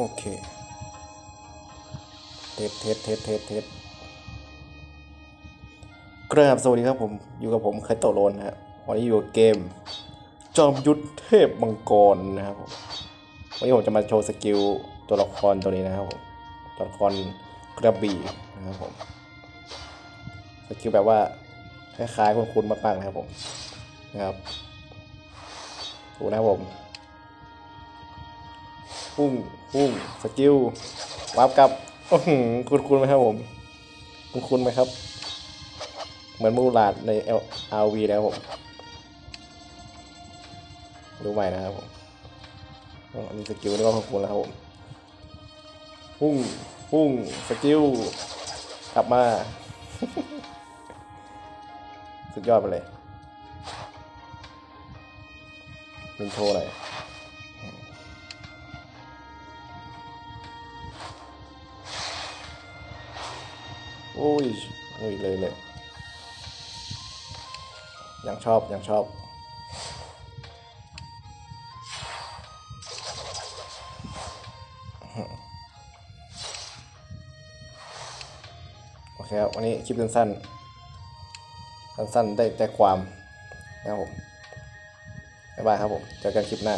โอเค เทสเทสเทสเทสเทสกราบสวัสดีครับผม อยู่กับผมไคโตโรนนะฮะวันนี้อยู่กับเกม จอมยุทธเทพมังกรนะครับผมวันนี้ผมจะมาโชว์สกิลตัวละครตัวนี้นะครับผมตัวละครกระบี่นะครับผมสกิลแบบว่าคล้ายๆคุ้นๆมากๆนะครับผมนะครับดูนะครับผม พุ่งพุ่งสกิลวาร์ปกลับคุณคุณไหมครับผม คุณคุณไหมครับ เหมือนมูลาดใน L R V แล้วผมดูใหม่นะครับผมอันนี้สกิลนี่ก็คุณคุณแล้วครับผมพุ่งพุ่งสกิลกลับมา สุดยอดไปเลยเป็นโชว์หน่อย อ้ยโอ้ยเลยเลยยังชอบยังชอบ โอเคครับ วันนี้คลิปสั้นๆสั้นๆได้ใจความนะครับผมบ๊ายบายครับผม เจอกันคลิปหน้า